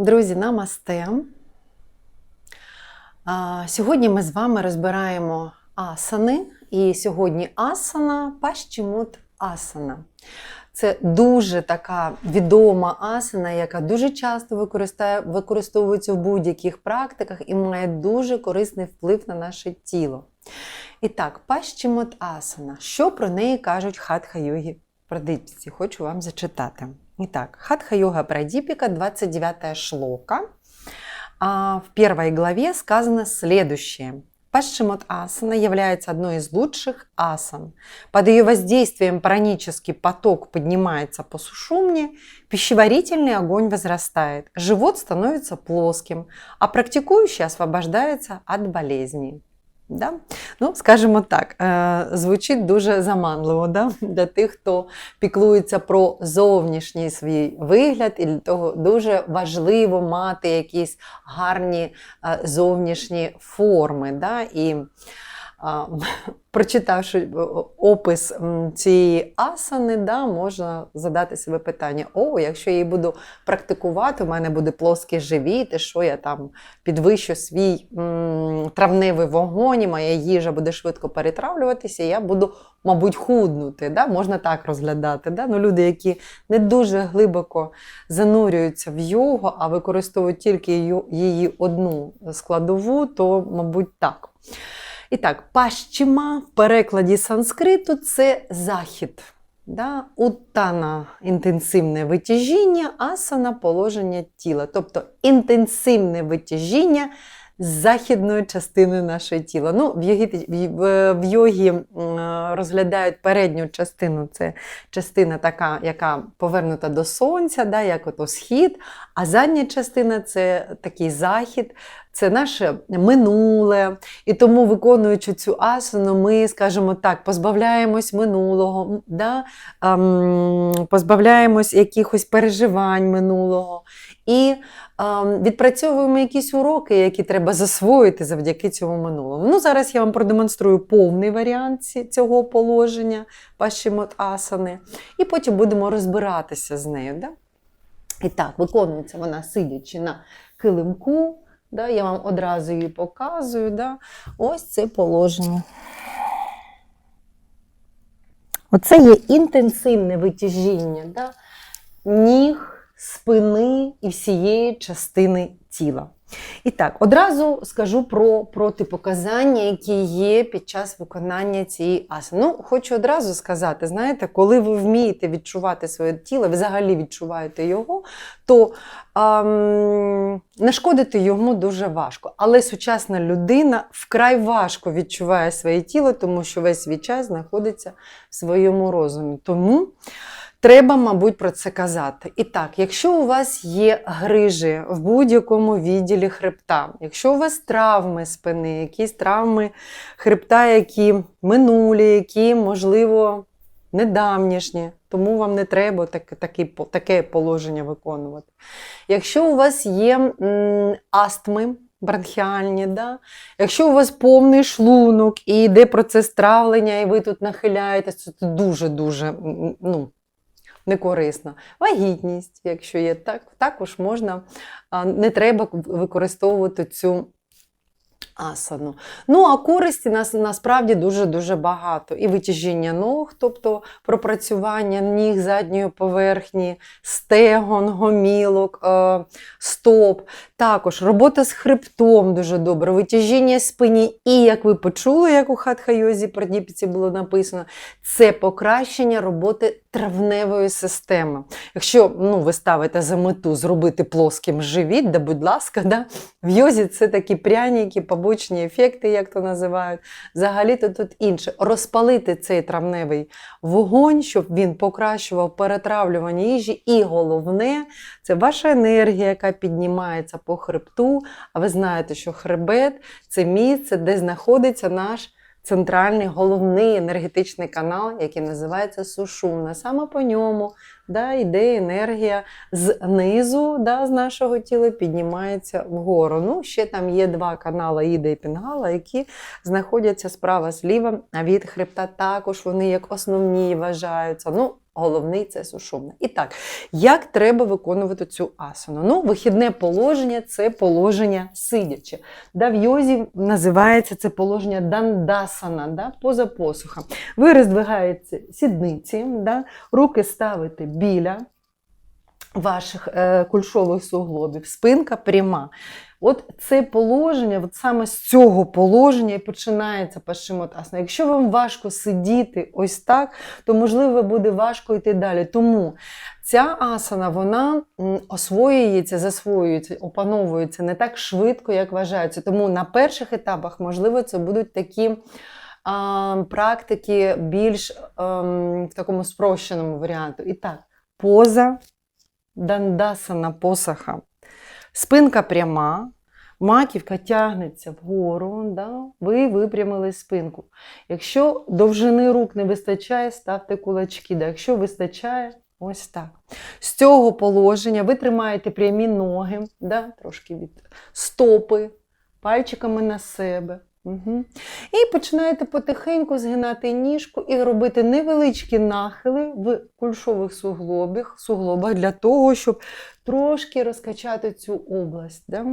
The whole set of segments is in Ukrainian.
Друзі, намасте. Сьогодні ми з вами розбираємо асани. І сьогодні асана Пащімут асана. Це дуже така відома асана, яка дуже часто використовується в будь-яких практиках і має дуже корисний вплив на наше тіло. І так, Пащімут асана. Що про неї кажуть хатха-йогі прадипці? Хочу вам зачитати. Итак, Хатха-йога Прадипика, 29 шлока. А в первой главе сказано следующее. Пашчимот асана является одной из лучших асан. Под ее воздействием пранический поток поднимается по сушумне, пищеварительный огонь возрастает, живот становится плоским, а практикующий освобождается от болезней. Да? Ну, скажімо так, е, звучить дуже заманливо да? для тих, хто піклується про зовнішній свій вигляд, і для того дуже важливо мати якісь гарні е, зовнішні форми. Да? І прочитавши е, опис цієї асани, да, можна задати себе питання: о, якщо я її буду практикувати, у мене буде плоский живіт, і що я там підвищу свій м, травневий вогонь, і моя їжа буде швидко перетравлюватися, і я буду, мабуть, худнути. Да? Можна так розглядати. Да? Ну, люди, які не дуже глибоко занурюються в йогу, а використовують тільки її одну складову, то, мабуть, так. І так, пащима в перекладі санскриту це захід. Да? Уттана інтенсивне витяжіння, асана положення тіла. Тобто інтенсивне витяжіння західної частини нашого тіла. Ну, в йогі, в, йогі розглядають передню частину, це частина така, яка повернута до сонця, да, як ото схід, а задня частина це такий захід, це наше минуле. І тому, виконуючи цю асану, ми, скажімо так, позбавляємось минулого, да? ем, позбавляємось якихось переживань минулого. І ем, відпрацьовуємо якісь уроки, які треба засвоїти завдяки цьому минулому. Ну, зараз я вам продемонструю повний варіант цього положення пашімот асани, і потім будемо розбиратися з нею. Да? І так, виконується вона сидячи на килимку. Да? Я вам одразу її показую. Да? Ось це положення. Оце є інтенсивне витяжіння да? ніг, спини і всієї частини тіла. І так, одразу скажу про протипоказання, які є під час виконання цієї асани. Ну, хочу одразу сказати, знаєте, коли ви вмієте відчувати своє тіло, взагалі відчуваєте його, то ем, нашкодити йому дуже важко. Але сучасна людина вкрай важко відчуває своє тіло, тому що весь свій час знаходиться в своєму розумі. Тому треба, мабуть, про це казати. І так, якщо у вас є грижі в будь-якому відділі хребта, якщо у вас травми спини, якісь травми хребта, які минулі, які, можливо, недавнішні, тому вам не треба таке, таке, таке положення виконувати. Якщо у вас є м, астми, бронхіальні, да? якщо у вас повний шлунок і йде процес травлення, і ви тут нахиляєтесь, це дуже-дуже м, ну, корисно. Вагітність, якщо є, так, також можна, не треба використовувати цю асану. Ну, а користі нас насправді дуже-дуже багато. І витяжіння ног, тобто пропрацювання ніг задньої поверхні, стегон, гомілок, е, стоп. Також робота з хребтом дуже добре, витяжіння спині. І, як ви почули, як у хатха-йозі Прадіпіці було написано, це покращення роботи травневої системи. Якщо ну, ви ставите за мету зробити плоским живіт, да, будь ласка, да, в йозі це такі пряніки, побочні ефекти, як то називають. Взагалі-то тут інше. Розпалити цей травневий вогонь, щоб він покращував перетравлювання їжі. І головне, це ваша енергія, яка піднімається по хребту. А ви знаєте, що хребет це місце, де знаходиться наш центральний головний енергетичний канал, який називається сушуна. Саме по ньому да, йде енергія знизу да, з нашого тіла, піднімається вгору. Ну, ще там є два канали Іда і Пінгала, які знаходяться справа-сліва від хребта. Також вони як основні вважаються. Ну, Головний це сушумна. І так, як треба виконувати цю асану? Ну, вихідне положення це положення сидяче. Да, в йозі називається це положення дандасана, да, поза посухом. Ви роздвигаєте сідниці, да, руки ставите біля ваших е, кульшових суглобів, спинка пряма. От це положення, от саме з цього положення і починається пашимотасана. Якщо вам важко сидіти ось так, то можливо буде важко йти далі. Тому ця асана вона освоюється, засвоюється, опановується не так швидко, як вважається. Тому на перших етапах, можливо, це будуть такі. Практики більш ем, в такому спрощеному варіанту. І так, поза дандасана посаха. Спинка пряма, маківка тягнеться вгору, да? ви випрямили спинку. Якщо довжини рук не вистачає, ставте кулачки. Да? Якщо вистачає, ось так. З цього положення ви тримаєте прямі ноги, да? трошки від стопи, пальчиками на себе. Угу. І починаєте потихеньку згинати ніжку і робити невеличкі нахили в кульшових суглобах, суглобах для того, щоб трошки розкачати цю область. Да?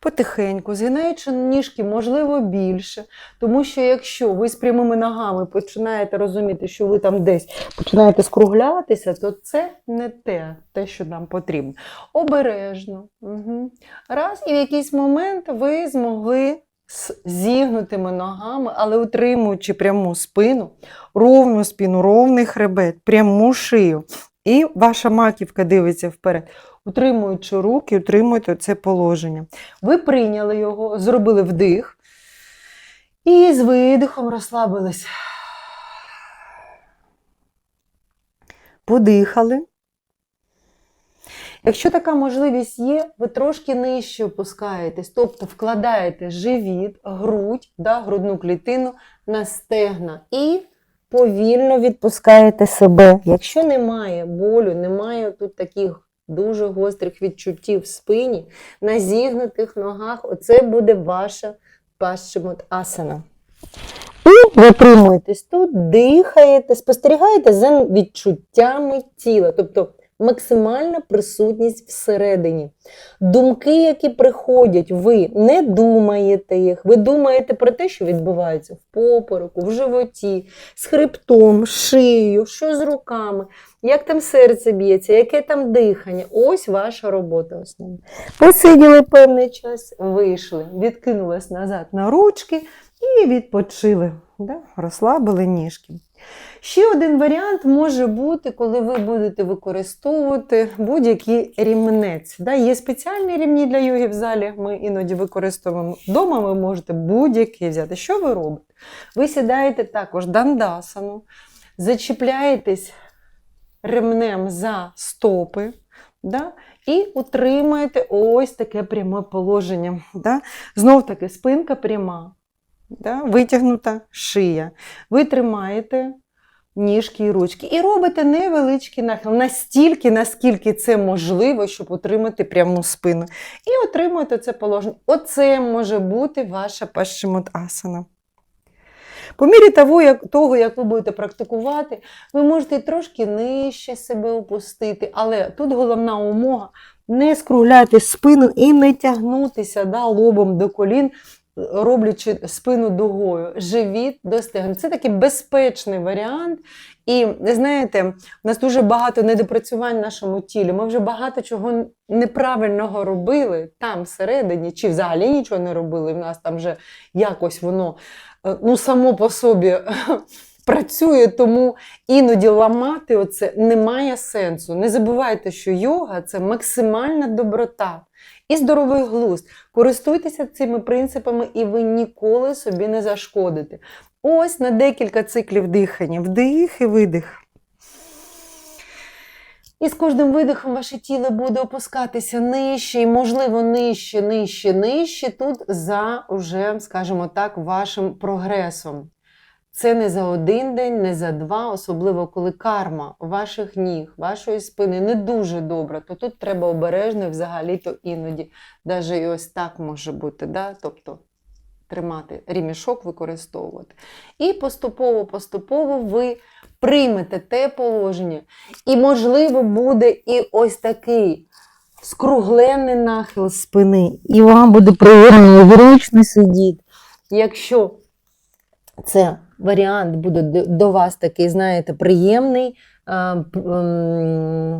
Потихеньку, згинаючи ніжки, можливо, більше. Тому що якщо ви з прямими ногами починаєте розуміти, що ви там десь починаєте скруглятися, то це не те, те що нам потрібно. Обережно. Угу. Раз, і в якийсь момент ви змогли з зігнутими ногами, але утримуючи пряму спину, ровну спину, ровний хребет, пряму шию. І ваша маківка дивиться вперед. Утримуючи руки, утримуйте це положення. Ви прийняли його, зробили вдих. І з видихом розслабились. Подихали. Якщо така можливість є, ви трошки нижче опускаєтесь, тобто вкладаєте живіт, грудь, да, грудну клітину на стегна і повільно відпускаєте себе. Якщо немає болю, немає тут таких дуже гострих відчуттів в спині, на зігнутих ногах, оце буде ваша пашчимот асана. І витримуєтесь тут, дихаєте, спостерігаєте за відчуттями тіла. Тобто максимальна присутність всередині. Думки, які приходять, ви не думаєте їх. Ви думаєте про те, що відбувається в попереку, в животі, з хребтом, шиєю, що з руками, як там серце б'ється, яке там дихання. Ось ваша робота основна. Посиділи певний час, вийшли, відкинулись назад на ручки і відпочили. Да? Розслабили ніжки. Ще один варіант може бути, коли ви будете використовувати будь-який рівнець. Да? Є спеціальні рівні для йоги в залі, ми іноді використовуємо вдома, ви можете будь-який взяти. Що ви робите? Ви сідаєте також дандасану, зачіпляєтесь ремнем за стопи. Да? І утримуєте ось таке пряме положення. Да? Знов таки спинка пряма, да? витягнута шия. Ви тримаєте ніжки і ручки. І робите невеличкий нахил, настільки, наскільки це можливо, щоб отримати пряму спину. І отримуєте це положення. Оце може бути ваша пашимот-асана. По мірі того як, того, як ви будете практикувати, ви можете трошки нижче себе опустити, але тут головна умова не скругляти спину і не тягнутися да, лобом до колін, роблячи спину дугою, живіт до. Це такий безпечний варіант. І знаєте, у нас дуже багато недопрацювань в нашому тілі. Ми вже багато чого неправильного робили там всередині, чи взагалі нічого не робили. В нас там вже якось воно ну, само по собі працює, тому іноді ламати оце немає сенсу. Не забувайте, що йога це максимальна доброта і здоровий глузд. Користуйтеся цими принципами, і ви ніколи собі не зашкодите. Ось на декілька циклів дихання. Вдих і видих. І з кожним видихом ваше тіло буде опускатися нижче, і, можливо, нижче, нижче, нижче. Тут за уже, скажімо так, вашим прогресом. Це не за один день, не за два, особливо коли карма ваших ніг, вашої спини не дуже добра, то тут треба обережно взагалі-то іноді. Навіть і ось так може бути. Да? Тобто тримати, рімішок використовувати. І поступово-поступово ви приймете те положення. І, можливо, буде і ось такий скруглений нахил спини, і вам буде приємно і зручно сидіти. Якщо це варіант буде до- вас такий, знаєте, приємний, ем,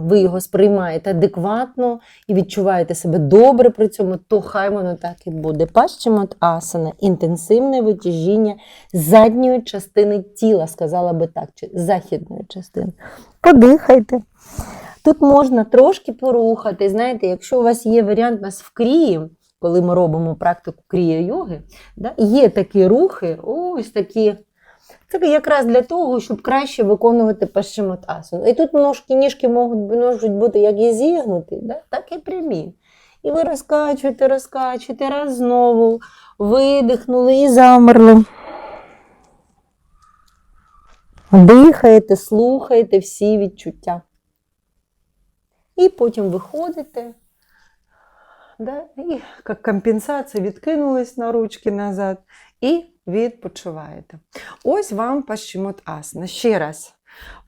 ви його сприймаєте адекватно і відчуваєте себе добре при цьому, то хай воно так і буде. Пащемот асана інтенсивне витяжіння задньої частини тіла, сказала би так, чи західної частини. Подихайте. Тут можна трошки порухати. Знаєте, якщо у вас є варіант нас в крії, коли ми робимо практику крія йоги, да, є такі рухи, ось такі. Це якраз для того, щоб краще виконувати пашчематасану. І тут ножки, ніжки можуть, можуть бути як і зігнуті, да, так і прямі. І ви розкачуєте, розкачуєте, раз знову видихнули і замерли. Дихаєте, слухаєте всі відчуття. І потім виходите. Да? І як компенсація відкинулись на ручки назад і відпочиваєте. Ось вам пащемот асана. Ще раз.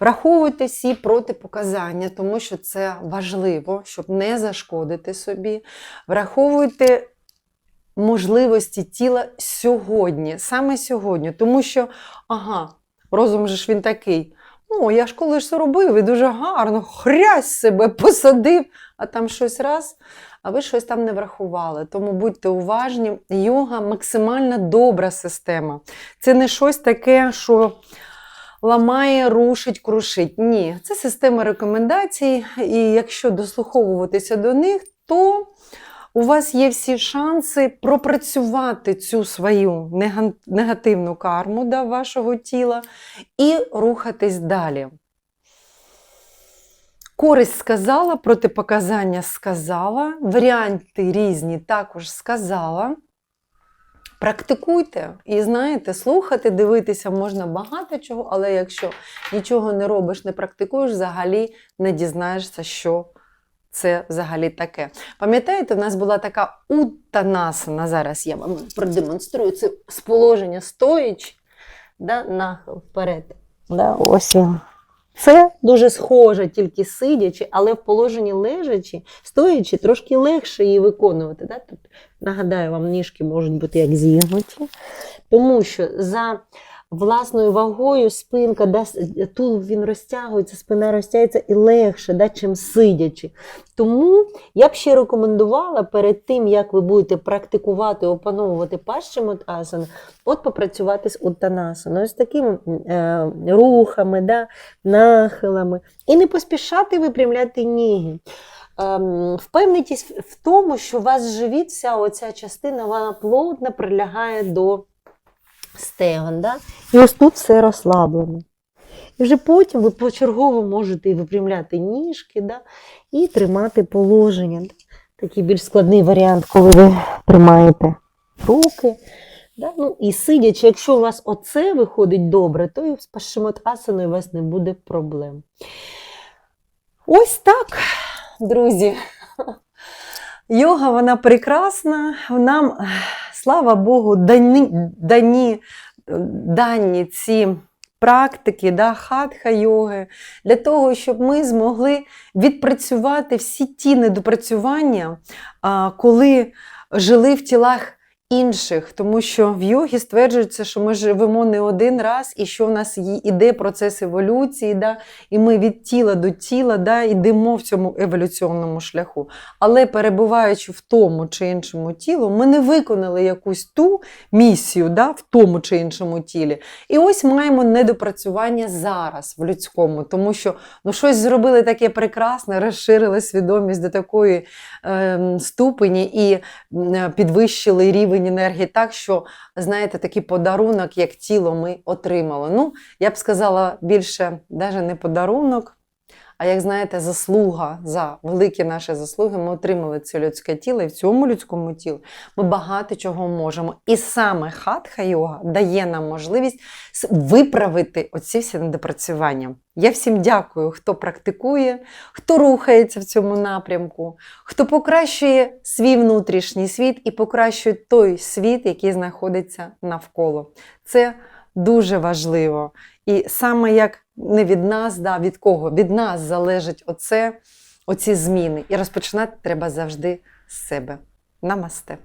Враховуйте всі протипоказання, тому що це важливо, щоб не зашкодити собі. Враховуйте можливості тіла сьогодні, саме сьогодні, тому що, ага, розум же ж він такий. Ну, я ж коли ж це робив, і дуже гарно, хрясь себе посадив, а там щось раз, а ви щось там не врахували. Тому будьте уважні, йога максимально добра система. Це не щось таке, що ламає, рушить, крушить. Ні, це система рекомендацій, і якщо дослуховуватися до них, то у вас є всі шанси пропрацювати цю свою негативну карму да, вашого тіла і рухатись далі. Користь сказала, протипоказання сказала, варіанти різні також сказала. Практикуйте і знаєте, слухати, дивитися можна багато чого, але якщо нічого не робиш, не практикуєш, взагалі не дізнаєшся, що це взагалі таке. Пам'ятаєте, в нас була така утанасана, зараз я вам продемонструю це з положення стоячи, да, нахил вперед. Да, ось він. Це дуже схоже, тільки сидячи, але в положенні лежачи, стоячи, трошки легше її виконувати. Да? Тут, нагадаю, вам ніжки можуть бути як зігнуті, тому що за власною вагою спинка, да, с- тулуб він розтягується, спина розтягується і легше, да, чим сидячи. Тому я б ще рекомендувала перед тим, як ви будете практикувати, опановувати пащемот-асану, от попрацювати з уттанасаною, з такими е, рухами, да, нахилами. І не поспішати випрямляти ніги. Ем, впевнитесь в- в тому, що у вас живіт, вся оця частина, вона плотно прилягає до стегон. Да? І ось тут все розслаблено. І вже потім ви почергово можете випрямляти ніжки да? і тримати положення. Такий більш складний варіант, коли ви тримаєте руки. Да? Ну, і сидячи, якщо у вас оце виходить добре, то і з пашимотасаною у вас не буде проблем. Ось так, друзі. Йога, вона прекрасна. Нам, слава Богу, дані, дані, дані ці практики, да, хатха йоги, для того, щоб ми змогли відпрацювати всі ті недопрацювання, коли жили в тілах інших, тому що в йогі стверджується, що ми живемо не один раз, і що в нас іде процес еволюції, да, і ми від тіла до тіла да, йдемо в цьому еволюційному шляху. Але перебуваючи в тому чи іншому тілу, ми не виконали якусь ту місію да, в тому чи іншому тілі. І ось маємо недопрацювання зараз в людському, тому що ну, щось зробили таке прекрасне, розширили свідомість до такої ем, ступені і підвищили рівень енергії так, що, знаєте, такий подарунок, як тіло, ми отримали. Ну, я б сказала більше, навіть не подарунок, А як знаєте, заслуга за великі наші заслуги, ми отримали це людське тіло, і в цьому людському тілі ми багато чого можемо. І саме хатха йога дає нам можливість виправити оці всі недопрацювання. Я всім дякую, хто практикує, хто рухається в цьому напрямку, хто покращує свій внутрішній світ і покращує той світ, який знаходиться навколо. Це дуже важливо. І саме як не від нас, да, від кого? Від нас залежить оце, оці зміни. І розпочинати треба завжди з себе. Намасте.